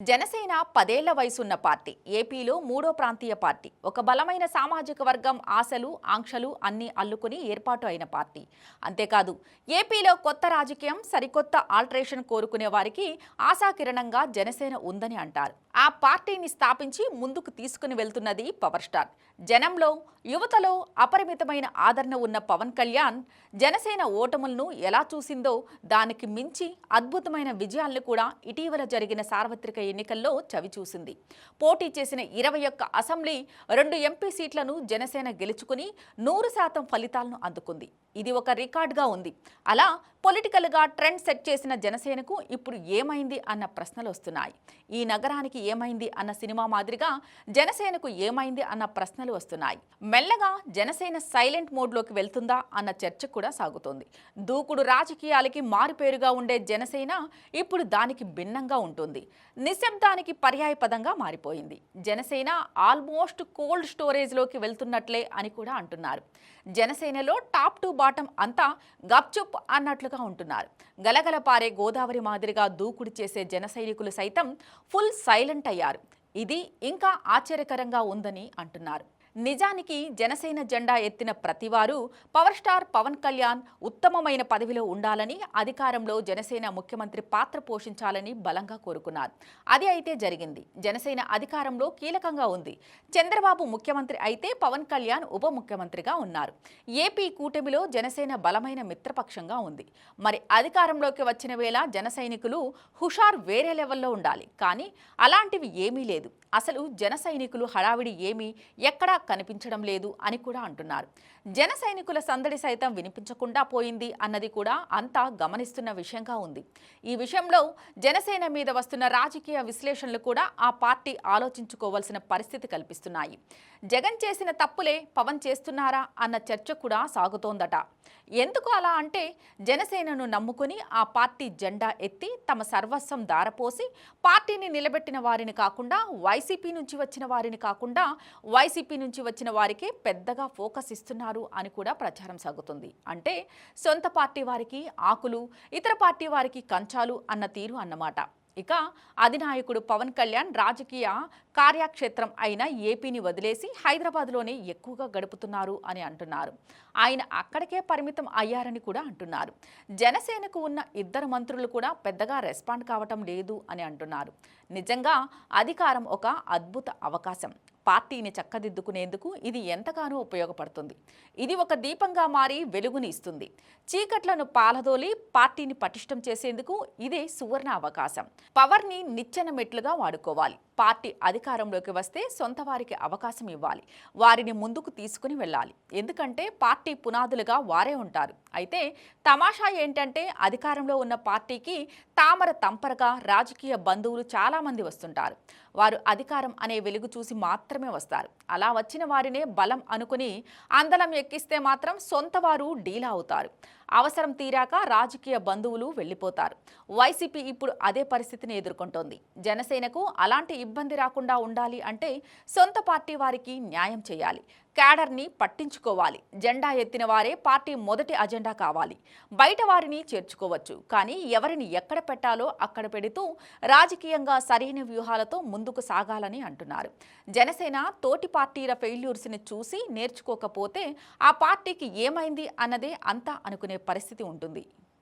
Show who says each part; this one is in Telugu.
Speaker 1: జనసేన పదేళ్ళ వయసున్న పార్టీ ఏపీలో మూడో ప్రాంతీయ పార్టీ. ఒక బలమైన సామాజిక వర్గం ఆశలు ఆంక్షలు అన్నీ అల్లుకుని ఏర్పాటు అయిన పార్టీ. అంతేకాదు ఏపీలో కొత్త రాజకీయం సరికొత్త ఆల్టరేషన్ కోరుకునే వారికి ఆశాకిరణంగా జనసేన ఉందని అంటారు. ఆ పార్టీని స్థాపించి ముందుకు తీసుకుని వెళ్తున్నది పవర్ స్టార్. జనంలో యువతలో అపరిమితమైన ఆదరణ ఉన్న పవన్ కళ్యాణ్ జనసేన ఓటములను ఎలా చూసిందో దానికి మించి అద్భుతమైన విజయాలను కూడా ఇటీవల జరిగిన సార్వత్రిక ఎన్నికల్లో చవిచూసింది పోటీ చేసిన ఇరవై ఒక్క అసెంబ్లీ రెండు ఎంపీ సీట్లను జనసేన గెలుచుకుని నూరు శాతం ఫలితాలను అందుకుంది. ఇది ఒక రికార్డుగా ఉంది. అలా పొలిటికల్గా ట్రెండ్ సెట్ చేసిన జనసేనకు ఇప్పుడు ఏమైంది అన్న ప్రశ్నలు వస్తున్నాయి. ఈ నగరానికి ఏమైంది అన్న సినిమా మాదిరిగా జనసేనకు ఏమైంది అన్న ప్రశ్నలు వస్తున్నాయి. మెల్లగా జనసేన సైలెంట్ మోడ్లోకి వెళ్తుందా అన్న చర్చ కూడా సాగుతోంది. దూకుడు రాజకీయాలకి మారుపేరుగా ఉండే జనసేన ఇప్పుడు దానికి భిన్నంగా ఉంటుంది. నిశ్శబ్దానికి పర్యాయపదంగా మారిపోయింది. జనసేన ఆల్మోస్ట్ కోల్డ్ స్టోరేజ్లోకి వెళ్తున్నట్లే అని కూడా అంటున్నారు. జనసేనలో టాప్ టు బాటం అంతా గప్చుప్ అన్నట్లుగా ఉంటున్నారు. గలగల పారే గోదావరి మాదిరిగా దూకుడు చేసే జనసైనికులు సైతం ఫుల్ సైలెంట్ అయ్యారు. ఇది ఇంకా ఆశ్చర్యకరంగా ఉందని అంటున్నారు. నిజానికి జనసేన జెండా ఎత్తిన ప్రతివారు పవర్ స్టార్ పవన్ కళ్యాణ్ ఉత్తమమైన పదవిలో ఉండాలని అధికారంలో జనసేన ముఖ్యమంత్రి పాత్ర పోషించాలని బలంగా కోరుకున్నారు. అది అయితే జరిగింది. జనసేన అధికారంలో కీలకంగా ఉంది. చంద్రబాబు ముఖ్యమంత్రి అయితే పవన్ కళ్యాణ్ ఉప ముఖ్యమంత్రిగా ఉన్నారు. ఏపీ కూటమిలో జనసేన బలమైన మిత్రపక్షంగా ఉంది. మరి అధికారంలోకి వచ్చిన వేళ జన సైనికులు హుషార్ వేరే లెవెల్లో ఉండాలి. కానీ అలాంటివి ఏమీ లేదు. అసలు జన సైనికులు హడావిడి ఏమీ ఎక్కడా కనిపించడం లేదు అని కూడా అంటున్నారు. జన సైనికుల సందడి సైతం వినిపించకుండా పోయింది అన్నది కూడా అంతా గమనిస్తున్న విషయంగా ఉంది. ఈ విషయంలో జనసేన మీద వస్తున్న రాజకీయ విశ్లేషణలు కూడా ఆ పార్టీ ఆలోచించుకోవాల్సిన పరిస్థితి కల్పిస్తున్నాయి. జగన్ చేసిన తప్పులే పవన్ చేస్తున్నారా అన్న చర్చ కూడా సాగుతోందట. ఎందుకు అలా అంటే జనసేనను నమ్ముకుని ఆ పార్టీ జెండా ఎత్తి తమ సర్వస్వం దారపోసి పార్టీని నిలబెట్టిన వారిని కాకుండా వైసీపీ నుంచి వచ్చిన వారిని కాకుండా వైసీపీ నుంచి వచ్చిన వారికే పెద్దగా ఫోకస్ ఇస్తున్నారు అని కూడా ప్రచారం సాగుతుంది. అంటే సొంత పార్టీ వారికి ఆకులు ఇతర పార్టీ వారికి కంచాలు అన్న తీరు అన్నమాట. ఇక అధినాయకుడు పవన్ కళ్యాణ్ రాజకీయ కార్యక్షేత్రం అయిన ఏపీని వదిలేసి హైదరాబాద్లోనే ఎక్కువగా గడుపుతున్నారు అని అంటున్నారు. ఆయన అక్కడికే పరిమితం అయ్యారని కూడా అంటున్నారు. జనసేనకు ఉన్న ఇద్దరు మంత్రులు కూడా పెద్దగా రెస్పాండ్ కావటం లేదు అని అంటున్నారు. నిజంగా అధికారం ఒక అద్భుత అవకాశం. పార్టీని చక్కదిద్దుకునేందుకు ఇది ఎంతగానో ఉపయోగపడుతుంది. ఇది ఒక దీపంగా మారి వెలుగుని ఇస్తుంది. చీకట్లను పాలదోలి పార్టీని పటిష్టం చేసేందుకు ఇదే సువర్ణ అవకాశం. పవర్ని నిచ్చెన మెట్లుగా వాడుకోవాలి. పార్టీ అధికారంలోకి వస్తే సొంత వారికి అవకాశం ఇవ్వాలి. వారిని ముందుకు తీసుకుని వెళ్ళాలి. ఎందుకంటే పార్టీ పునాదులుగా వారే ఉంటారు. అయితే తమాషా ఏంటంటే అధికారంలో ఉన్న పార్టీకి తామర తంపరగా రాజకీయ బంధువులు చాలామంది వస్తుంటారు. వారు అధికారం అనే వెలుగు చూసి మాత్రమే వస్తారు. అలా వచ్చిన వారినే బలం అనుకుని అందలం ఎక్కిస్తే మాత్రం సొంత వారు డీలా అవుతారు. అవసరం తీరాక రాజకీయ బంధువులు వెళ్ళిపోతారు. వైసీపీ ఇప్పుడు అదే పరిస్థితిని ఎదుర్కొంటోంది. జనసేనకు అలాంటి ఇబ్బంది రాకుండా ఉండాలి అంటే సొంత పార్టీ వారికి న్యాయం చేయాలి. క్యాడర్ని పట్టించుకోవాలి. జెండా ఎత్తిన వారే పార్టీ మొదటి అజెండా కావాలి. బయట వారిని చేర్చుకోవచ్చు. కానీ ఎవరిని ఎక్కడ పెట్టాలో అక్కడ పెడుతూ రాజకీయంగా సరైన వ్యూహాలతో ముందుకు సాగాలని అంటున్నారు. జనసేన తోటి పార్టీల ఫెయిల్యూర్స్ని చూసి నేర్చుకోకపోతే ఆ పార్టీకి ఏమైంది అన్నదే అంతా అనుకునే పరిస్థితి ఉంటుంది.